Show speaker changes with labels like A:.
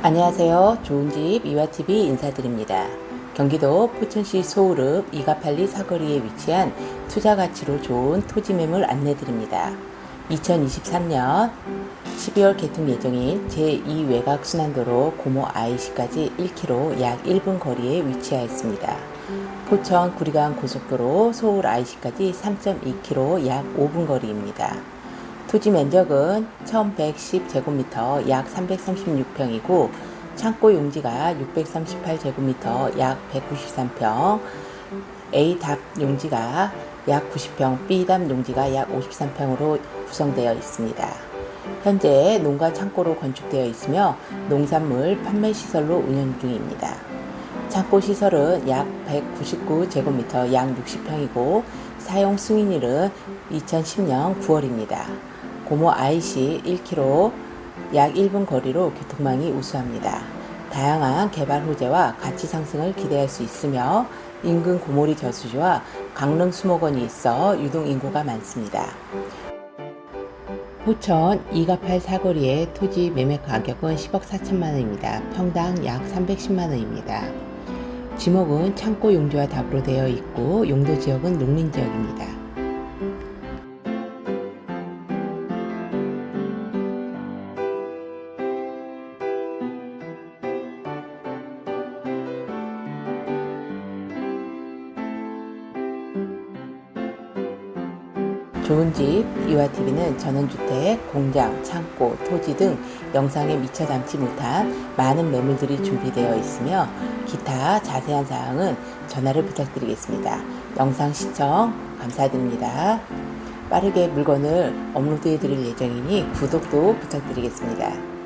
A: 안녕하세요. 좋은 집 이와TV 인사드립니다. 경기도 포천시 소우읍 이가팔리 사거리에 위치한 투자 가치로 좋은 토지 매물 안내드립니다. 2023년 12월 개통 예정인 제2 외곽 순환도로 고모 IC까지 1km 약 1분 거리에 위치하였습니다. 포천 구리간 고속도로 서울 IC까지 3.2km 약 5분 거리입니다. 토지 면적은 1110제곱미터 약 336평이고 창고 용지가 638제곱미터 약 193평, A답 용지가 약 90평, B답 용지가 약 53평으로 구성되어 있습니다. 현재 농가 창고로 건축되어 있으며 농산물 판매 시설로 운영 중입니다. 창고 시설은 약 199제곱미터 약 60평이고 사용 승인일은 2010년 9월입니다. 고모 IC 1km 약 1분 거리로 교통망이 우수합니다. 다양한 개발 호재와 가치 상승을 기대할 수 있으며 인근 고모리 저수지와 강릉 수목원이 있어 유동 인구가 많습니다. 포천 이가팔 사거리의 토지 매매 가격은 10억 4천만 원입니다. 평당 약 310만 원입니다. 지목은 창고 용지와 답으로 되어 있고 용도 지역은 농림 지역입니다. 좋은 집 이와TV는 전원주택, 공장, 창고, 토지 등 영상에 미처 담지 못한 많은 매물들이 준비되어 있으며 기타 자세한 사항은 전화를 부탁드리겠습니다. 영상 시청 감사드립니다. 빠르게 물건을 업로드해 드릴 예정이니 구독도 부탁드리겠습니다.